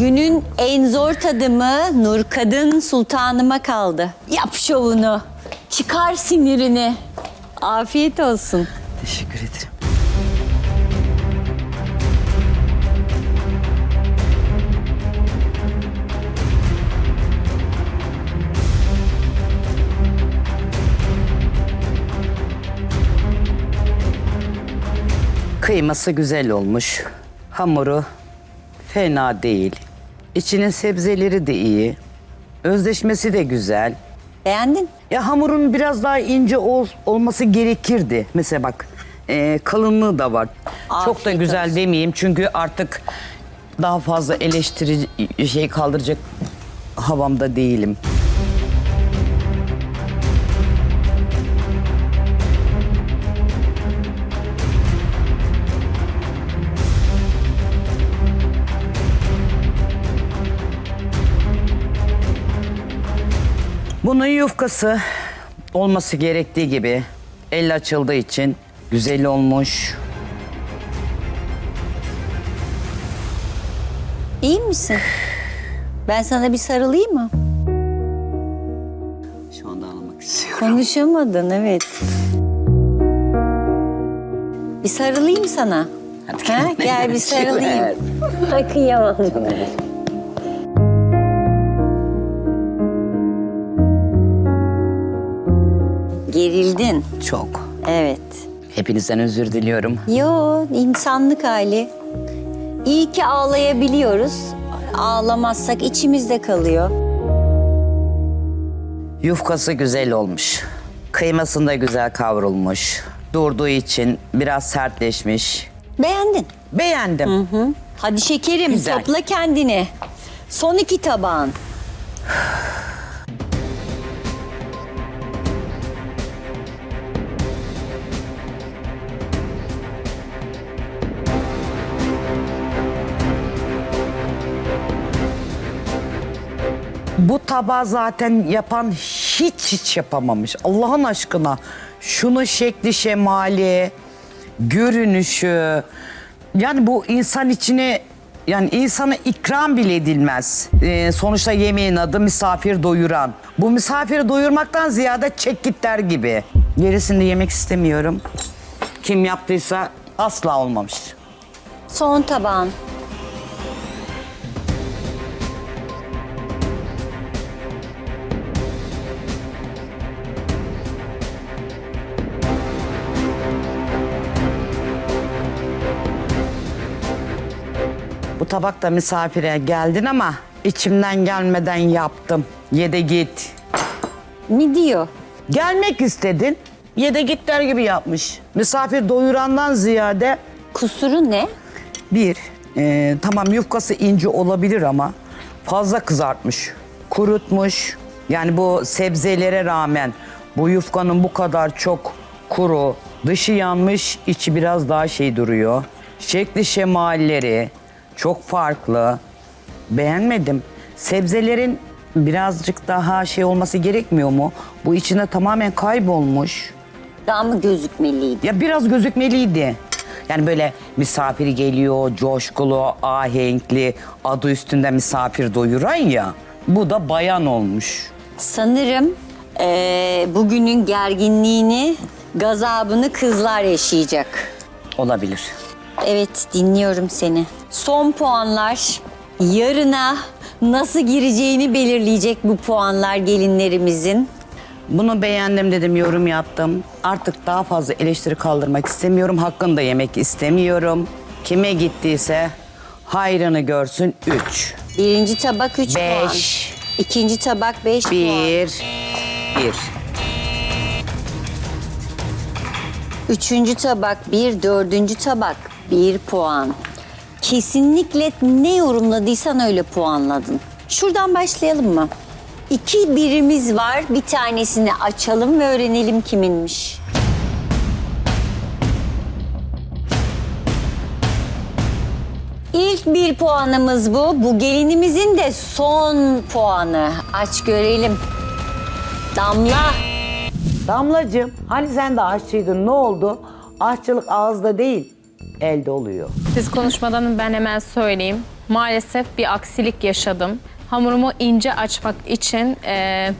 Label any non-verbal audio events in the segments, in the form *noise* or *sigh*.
Günün en zor tadımı Nur Kadın Sultanıma kaldı. Yap şovunu. Çıkar sinirini. Afiyet olsun. Teşekkür ederim. Kıyması güzel olmuş. Hamuru fena değil. İçinin sebzeleri de iyi. Özleşmesi de güzel. Beğendin? Ya hamurun biraz daha ince ol- olması gerekirdi. Mesela bak e, kalınlığı da var. Çok da Afiyet güzel olsun. demeyeyim çünkü artık daha fazla eleştiri şey kaldıracak havamda değilim. Bunun yufkası olması gerektiği gibi el açıldığı için güzel olmuş. İyi misin? Ben sana bir sarılayım mı? Şu anda almak istiyorum. Konuşamadın evet. Bir sarılayım sana. Hadi Ha? *laughs* Gel bir sarılayım. Ay kıyamam. Gerildin. Çok. Evet. Hepinizden özür diliyorum. Yo insanlık hali. İyi ki ağlayabiliyoruz. Ağlamazsak içimizde kalıyor. Yufkası güzel olmuş. Kıymasında güzel kavrulmuş. Durduğu için biraz sertleşmiş. Beğendin. Beğendim. Hadi şekerim Güzel. topla kendini. Son iki tabağın. Bu tabağı zaten yapan hiç hiç yapamamış. Allah'ın aşkına şunu şekli şemali, görünüşü. Yani bu insan içine yani insana ikram bile edilmez. Ee, sonuçta yemeğin adı misafir doyuran. Bu misafiri doyurmaktan ziyade çek git der gibi. Gerisini yemek istemiyorum. Kim yaptıysa asla olmamış. Son tabağın. Bu tabakta misafire geldin ama içimden gelmeden yaptım. Ye de git. Mi diyor? Gelmek istedin. Ye de git der gibi yapmış. Misafir doyurandan ziyade Kusuru ne? bir, e, tamam yufkası ince olabilir ama fazla kızartmış, kurutmuş. Yani bu sebzelere rağmen bu yufkanın bu kadar çok kuru, dışı yanmış, içi biraz daha şey duruyor. Şekli şemalleri çok farklı. Beğenmedim. Sebzelerin birazcık daha şey olması gerekmiyor mu? Bu içine tamamen kaybolmuş. Daha mı gözükmeliydi? Ya biraz gözükmeliydi. Yani böyle misafir geliyor, coşkulu, ahenkli, adı üstünde misafir doyuran ya. Bu da bayan olmuş. Sanırım eee, bugünün gerginliğini, gazabını kızlar yaşayacak. Olabilir. Evet dinliyorum seni. Son puanlar yarına nasıl gireceğini belirleyecek bu puanlar gelinlerimizin. Bunu beğendim dedim, yorum yaptım. Artık daha fazla eleştiri kaldırmak istemiyorum. Hakkını da yemek istemiyorum. Kime gittiyse hayrını görsün. Üç, Birinci tabak 3 puan. beş, İkinci tabak 5 puan. bir, bir. Üçüncü tabak 1, dördüncü tabak 1 puan. Kesinlikle ne yorumladıysan öyle puanladın. Şuradan başlayalım mı? İki birimiz var. Bir tanesini açalım ve öğrenelim kiminmiş. İlk bir puanımız bu. Bu gelinimizin de son puanı. Aç görelim. Damla. Damlacığım hani sen de aşçıydın ne oldu? Aşçılık ağızda değil elde oluyor. Siz konuşmadan ben hemen söyleyeyim. maalesef bir aksilik yaşadım. Hamurumu ince açmak için e,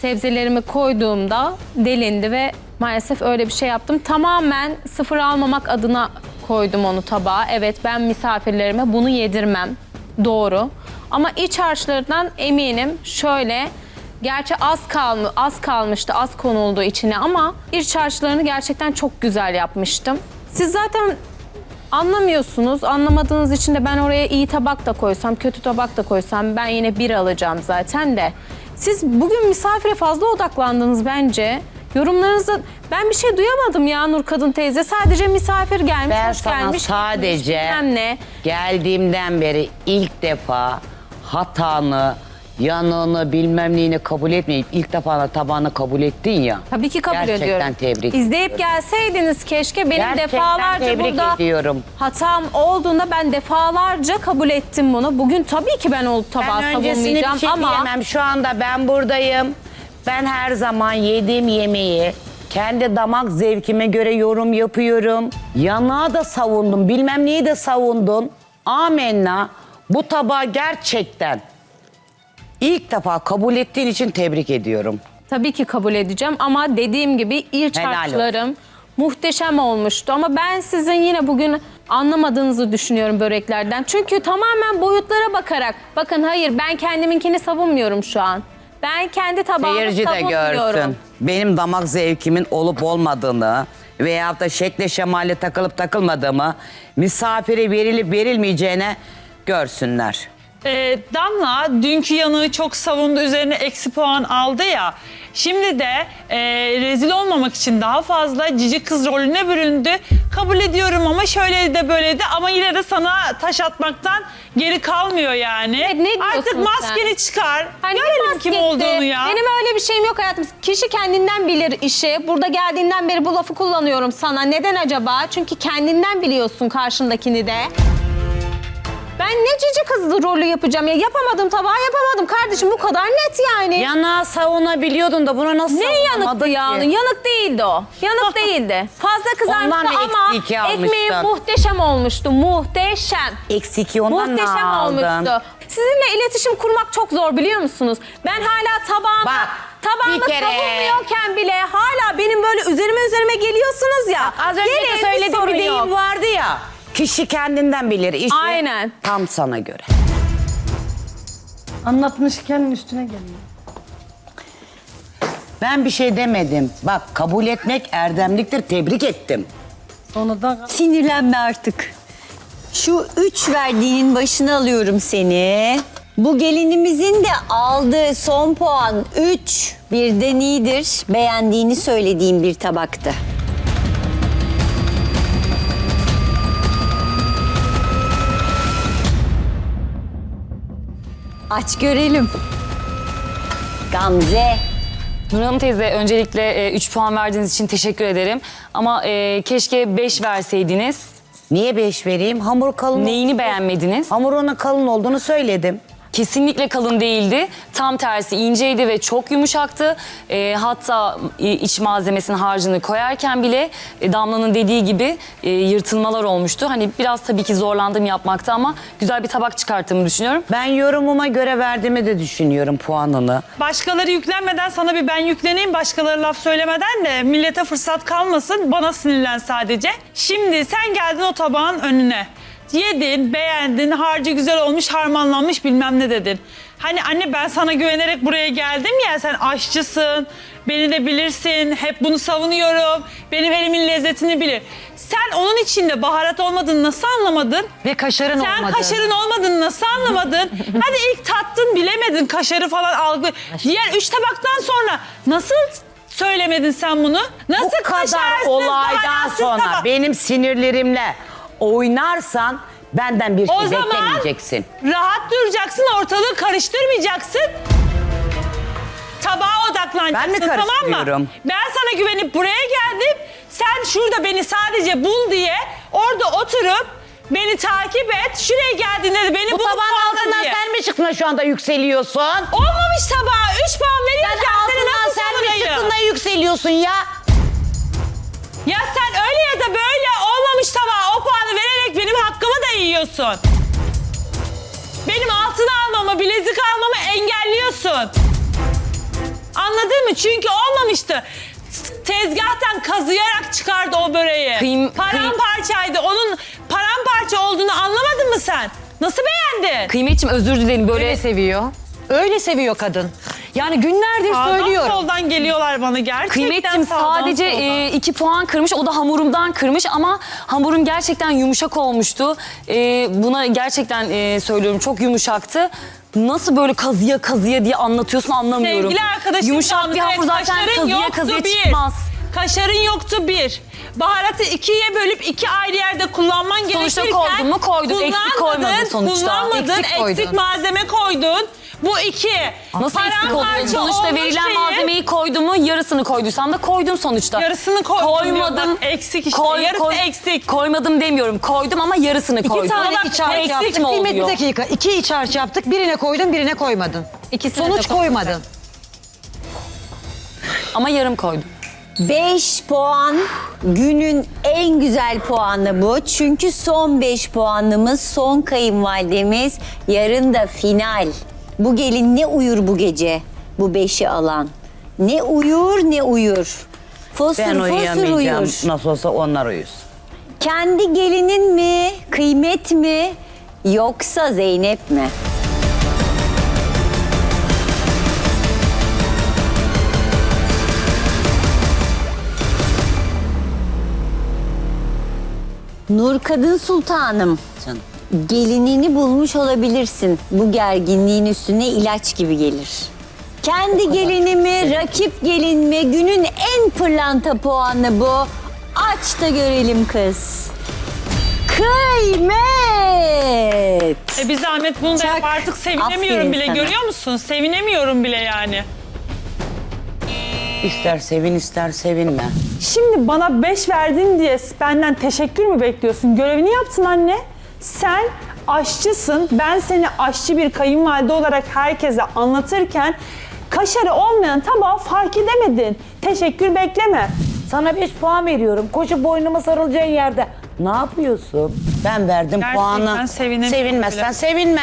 sebzelerimi koyduğumda delindi ve maalesef öyle bir şey yaptım. Tamamen sıfır almamak adına koydum onu tabağa. Evet ben misafirlerime bunu yedirmem. Doğru. Ama iç harçlarından eminim şöyle Gerçi az kalmış, az kalmıştı, az konuldu içine ama iç harçlarını gerçekten çok güzel yapmıştım. Siz zaten anlamıyorsunuz. Anlamadığınız için de ben oraya iyi tabak da koysam, kötü tabak da koysam ben yine bir alacağım zaten de. Siz bugün misafire fazla odaklandınız bence. Yorumlarınızda ben bir şey duyamadım ya Nur Kadın teyze. Sadece misafir gelmiş, Ben hoş sana gelmiş. sadece gitmiş, bilmem ne. geldiğimden beri ilk defa hatanı, yanığını, bilmem neyini kabul etmeyip ilk defa da tabağını kabul ettin ya. Tabii ki kabul Gerçekten ediyorum. tebrik İzleyip gelseydiniz keşke benim Gerçekten defalarca tebrik burada ediyorum. hatam olduğunda ben defalarca kabul ettim bunu. Bugün tabii ki ben o tabağı Ben öncesini savunmayacağım bir şey ama diyemem. Şu anda ben buradayım. Ben her zaman yediğim yemeği kendi damak zevkime göre yorum yapıyorum. Yanağı da savundum. Bilmem neyi de savundun. Amenna. Bu tabağı gerçekten ilk defa kabul ettiğin için tebrik ediyorum. tabii ki kabul edeceğim ama dediğim gibi iç Helal harçlarım muhteşem olmuştu ama ben sizin yine bugün anlamadığınızı düşünüyorum böreklerden. Çünkü tamamen boyutlara bakarak bakın hayır ben kendiminkini savunmuyorum şu an. Ben kendi tabağımı Seyirci de savunmuyorum. görsün. Benim damak zevkimin olup olmadığını veyahut da şekle şemale takılıp takılmadığımı misafire verilip verilmeyeceğine görsünler. Ee, Damla dünkü yanığı çok savundu üzerine eksi puan aldı ya. Şimdi de e, rezil olmamak için daha fazla cici kız rolüne büründü. Kabul ediyorum ama şöyle de böyle de ama yine de sana taş atmaktan geri kalmıyor yani. Evet, ne diyorsun Artık maskeni sen? çıkar. Hani Görelim kim maskesi? olduğunu ya. Benim öyle bir şeyim yok hayatım. Kişi kendinden bilir işi. Burada geldiğinden beri bu lafı kullanıyorum sana. Neden acaba? Çünkü kendinden biliyorsun karşındakini de. Ben ne cici kızlı rolü yapacağım ya? Yapamadım tabağı yapamadım kardeşim bu kadar net yani. Yanağı savunabiliyordun da buna nasıl ne yanıktı savunamadın ya? ki? Yanık değildi o. Yanık *laughs* değildi. Fazla Ondan kızarmıştı mı ama ekmeği muhteşem olmuştu. Muhteşem. Eksi iki ondan ne Muhteşem aldın? olmuştu. Sizinle iletişim kurmak çok zor biliyor musunuz? Ben hala tabağımı, Bak, tabağımı bir kere- savunmuyorken bile hala benim böyle üzerime üzerime geliyorsunuz ya. Az önce Gelin, de söylediğim sorun bir deyim yok. vardı ya. Kişi kendinden bilir. İşte Aynen. Tam sana göre. Anlatmışken üstüne geliyor. Ben bir şey demedim. Bak kabul etmek erdemliktir. Tebrik ettim. Sonradan Sinirlenme artık. Şu üç verdiğinin başına alıyorum seni. Bu gelinimizin de aldığı son puan 3. Birden iyidir. Beğendiğini söylediğim bir tabaktı. Aç görelim. Gamze. Nurhanım teyze öncelikle 3 puan verdiğiniz için teşekkür ederim. Ama e, keşke 5 verseydiniz. Niye beş vereyim? Hamur kalın. Neyini beğenmediniz? Hamurunun kalın olduğunu söyledim. Kesinlikle kalın değildi. Tam tersi inceydi ve çok yumuşaktı. E, hatta e, iç malzemesinin harcını koyarken bile e, Damla'nın dediği gibi e, yırtılmalar olmuştu. Hani biraz tabii ki zorlandım yapmakta ama güzel bir tabak çıkarttığımı düşünüyorum. Ben yorumuma göre verdiğimi de düşünüyorum puanını. Başkaları yüklenmeden sana bir ben yükleneyim. Başkaları laf söylemeden de millete fırsat kalmasın. Bana sinirlen sadece. Şimdi sen geldin o tabağın önüne. Yedin, beğendin, harcı güzel olmuş, harmanlanmış bilmem ne dedin. Hani anne ben sana güvenerek buraya geldim ya sen aşçısın, beni de bilirsin, hep bunu savunuyorum, benim elimin lezzetini bilir. Sen onun içinde baharat olmadığını nasıl anlamadın? Ve kaşarın Sen olmadı. kaşarın olmadığını nasıl anlamadın? *laughs* Hadi ilk tattın bilemedin kaşarı falan algı. Diğer üç tabaktan sonra nasıl söylemedin sen bunu? Nasıl Bu kadar kaşarsız, olaydan baharatsız sonra tabak? benim sinirlerimle oynarsan benden bir O şey zaman beklemeyeceksin. rahat duracaksın, ortalığı karıştırmayacaksın. Tabağa odaklanacaksın Ben mi tamam mı? karıştırıyorum? Ben sana güvenip buraya geldim. Sen şurada beni sadece bul diye orada oturup beni takip et. Şuraya geldiğinde de beni Bu bulup tabağın puanla altından diye. sen mi çıktın şu anda yükseliyorsun? Olmamış tabağa 3 puan veriyorken seni Altından nasıl sen mi savunayım? çıktın da yükseliyorsun? Ya yiyorsun. Benim altın almamı, bilezik almamı engelliyorsun. Anladın mı? Çünkü olmamıştı. Tezgahtan kazıyarak çıkardı o böreği. Kıym- paramparçaydı. Onun paramparça olduğunu anlamadın mı sen? Nasıl beğendin? Kıymetçim özür dilerim böyle Öyle seviyor. Öyle seviyor kadın. Yani günlerdir Sağdan söylüyorum. soldan geliyorlar bana gerçekten Kıymetçim sağdan sadece soldan. e, iki puan kırmış. O da hamurumdan kırmış ama hamurum gerçekten yumuşak olmuştu. E, buna gerçekten e, söylüyorum çok yumuşaktı. Nasıl böyle kazıya kazıya diye anlatıyorsun anlamıyorum. Sevgili arkadaşım Yumuşak bir Gamze, hamur zaten kaşarın kazıya yoktu kazıya bir. çıkmaz. Kaşarın yoktu bir. Baharatı ikiye bölüp iki ayrı yerde kullanman Sonuçta gerekirken... koydun mu? Koydun. Eksik koymadın kullanmadın, sonuçta. Kullanmadın, Eksik eksik, koydun. malzeme koydun. Bu iki. Nasıl eksik Paramparça oluyor? Sonuçta olmuş verilen şeyin malzemeyi koydum mu yarısını koyduysam da koydum sonuçta. Yarısını koydum Koymadım. Bak, eksik işte. Yarısı eksik. Koymadım demiyorum. Koydum ama yarısını İki koydum. tane Ama bak, iç harç eksik yaptık. mi Kıymet bir oluyor? dakika. İki iç harç yaptık. Birine koydun birine koymadın. İkisine de Sonuç koydum. koymadın. Ama yarım koydum. 5 puan günün en güzel puanı bu. Çünkü son 5 puanımız, son kayınvalidemiz. Yarın da final. Bu gelin ne uyur bu gece? Bu 5'i alan. Ne uyur ne uyur. Fosur Ben fosur uyuyamayacağım. uyur. Nasıl olsa onlar uyusun. Kendi gelinin mi, kıymet mi yoksa Zeynep mi? Nur Kadın Sultanım. Gelinini bulmuş olabilirsin. Bu gerginliğin üstüne ilaç gibi gelir. Kendi gelini mi, rakip gelin mi? Günün en pırlanta puanı bu. Aç da görelim kız. Kıymet. E bir zahmet bunu da Çak. yap artık sevinemiyorum Aferin bile sana. görüyor musun? Sevinemiyorum bile yani. İster sevin ister sevinme. Şimdi bana 5 verdin diye benden teşekkür mü bekliyorsun? Görevini yaptın anne. Sen aşçısın. Ben seni aşçı bir kayınvalide olarak herkese anlatırken kaşarı olmayan tabağı fark edemedin. Teşekkür bekleme. Sana 5 puan veriyorum. Koşup boynuma sarılacağın yerde. Ne yapıyorsun? Ben verdim Gerçekten puanı. sevinemiyorum Sevinmezsen bile. sevinme.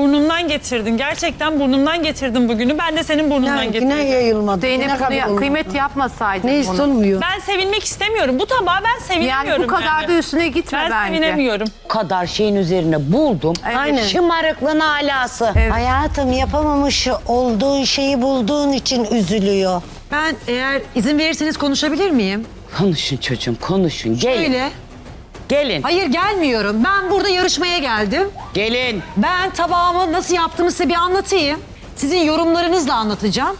Burnumdan getirdin. Gerçekten burnumdan getirdin bugünü. Ben de senin burnundan getirdim. yayılmadı. Zeynep bunu ya- kıymet yapmasaydın Ne bunu. istemiyor? Ben sevinmek istemiyorum. Bu tabağı ben sevinemiyorum. Yani bu kadar da üstüne gitme Ben bence. sevinemiyorum. Bu kadar şeyin üzerine buldum. Aynen. Şımarıklığın alası. Hayatım yapamamış olduğu şeyi bulduğun için üzülüyor. Ben eğer izin verirseniz konuşabilir miyim? Konuşun çocuğum konuşun. Gelin. Öyle. Gelin. Hayır gelmiyorum. Ben burada yarışmaya geldim. Gelin. Ben tabağımı nasıl yaptığımı size bir anlatayım. Sizin yorumlarınızla anlatacağım.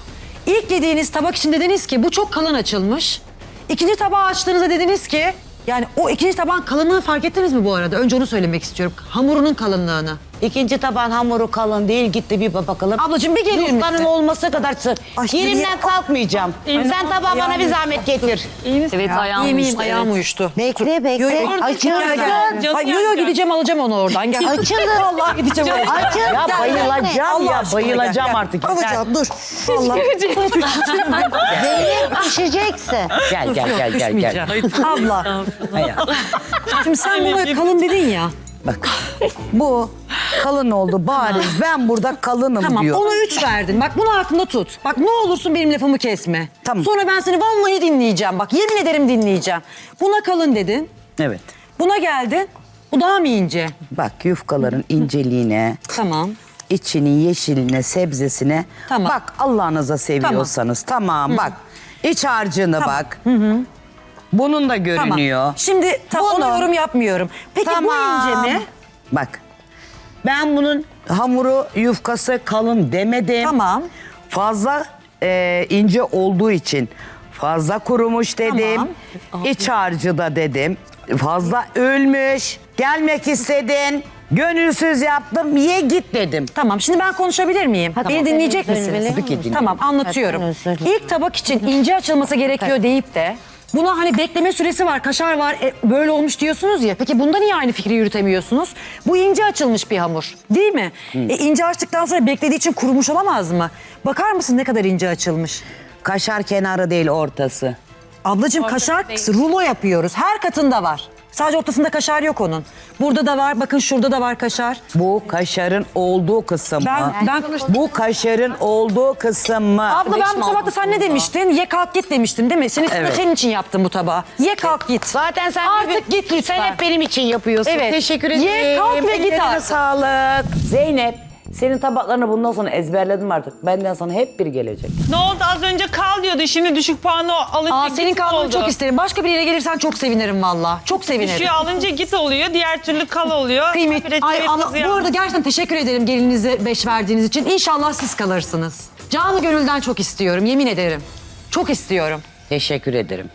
İlk yediğiniz tabak için dediniz ki bu çok kalın açılmış. İkinci tabağı açtığınızda dediniz ki yani o ikinci tabağın kalınlığını fark ettiniz mi bu arada? Önce onu söylemek istiyorum. Hamurunun kalınlığını. İkinci taban hamuru kalın değil gitti bir bak bakalım. Ablacığım bir gelir misin? Yufkanın olması kadar sığ. Ay, Yerimden yürü- kalkmayacağım. Sen tabağı bana bir zahmet getir. Evet ayağım miyim? uyuştu, Ayağım evet. uyuştu. Bekle bekle. Açılsın. Canı Ay, yo yo yanacak. gideceğim alacağım onu oradan. Gel. Açılın. Vallahi gideceğim oradan. Açıl. Ya bayılacağım Allah ya aşkına bayılacağım gel, gel. artık. Alacağım dur. Allah. Zeynep düşecekse. Gel gel gel gel gel. gel. Abla. Şimdi sen buna kalın dedin ya. Bak bu kalın oldu bariz. Ben burada kalınım Tamam diyor. ona üç verdin. Bak bunu aklında tut. Bak ne olursun benim lafımı kesme. Tamam. Sonra ben seni vallahi dinleyeceğim. Bak yemin ederim dinleyeceğim. Buna kalın dedin. Evet. Buna geldin. Bu daha mı ince? Bak yufkaların inceliğine, Tamam. içinin yeşiline, sebzesine. Tamam. Bak Allah'ınıza seviyorsanız. Tamam, bak. İç harcını bak. Bunun da görünüyor. Tamam. Şimdi tam ona yorum yapmıyorum. Peki bu ince mi? Bak. Ben bunun hamuru yufkası kalın demedim. Tamam. Fazla e, ince olduğu için fazla kurumuş dedim. İç harcı da dedim. Fazla ölmüş. Gelmek istedin. Gönülsüz yaptım. Ye git dedim. Tamam şimdi ben konuşabilir miyim? Beni dinleyecek misiniz? Tabii ki dinliyorum. Tamam anlatıyorum. Ben özür dilerim. İlk tabak için ince açılması gerekiyor deyip de buna hani bekleme süresi var, kaşar var, e, böyle olmuş diyorsunuz ya. Peki bunda niye aynı fikri yürütemiyorsunuz? Bu ince açılmış bir hamur değil mi? E, ince açtıktan sonra beklediği için kurumuş olamaz mı? Bakar mısın ne kadar ince açılmış? Kaşar kenarı değil ortası. Ablacığım kaşar rulo yapıyoruz. Her katında var. Sadece ortasında kaşar yok onun. Burada da var, bakın şurada da var kaşar. Bu kaşarın olduğu kısım Ben, mı? ben Bu kaşarın olduğu kısım mı? Abla ben bu tabakta sen ne demiştin? Ye kalk git demiştin değil mi? Senin, Evet. senin için yaptım bu tabağı. Ye kalk git. Zaten sen Artık git lütfen. Sen hep benim için yapıyorsun. Evet. Teşekkür Ye, ederim. kalk ve git Ellerine artık. sağlık. Zeynep senin tabaklarını bundan sonra ezberledim artık. Benden sana hep bir gelecek. Ne oldu az önce kal diyordu şimdi düşük puanı alınca Aa, git senin kalmanı oldu. çok isterim. Başka biriyle gelirsen çok sevinirim valla. Çok sevinirim. Düşüyor alınca git oluyor diğer türlü kal oluyor. Kıymet. Ay ama bu arada gerçekten teşekkür ederim gelinize beş verdiğiniz için. İnşallah siz kalırsınız. Canı gönülden çok istiyorum yemin ederim. Çok istiyorum. Teşekkür ederim.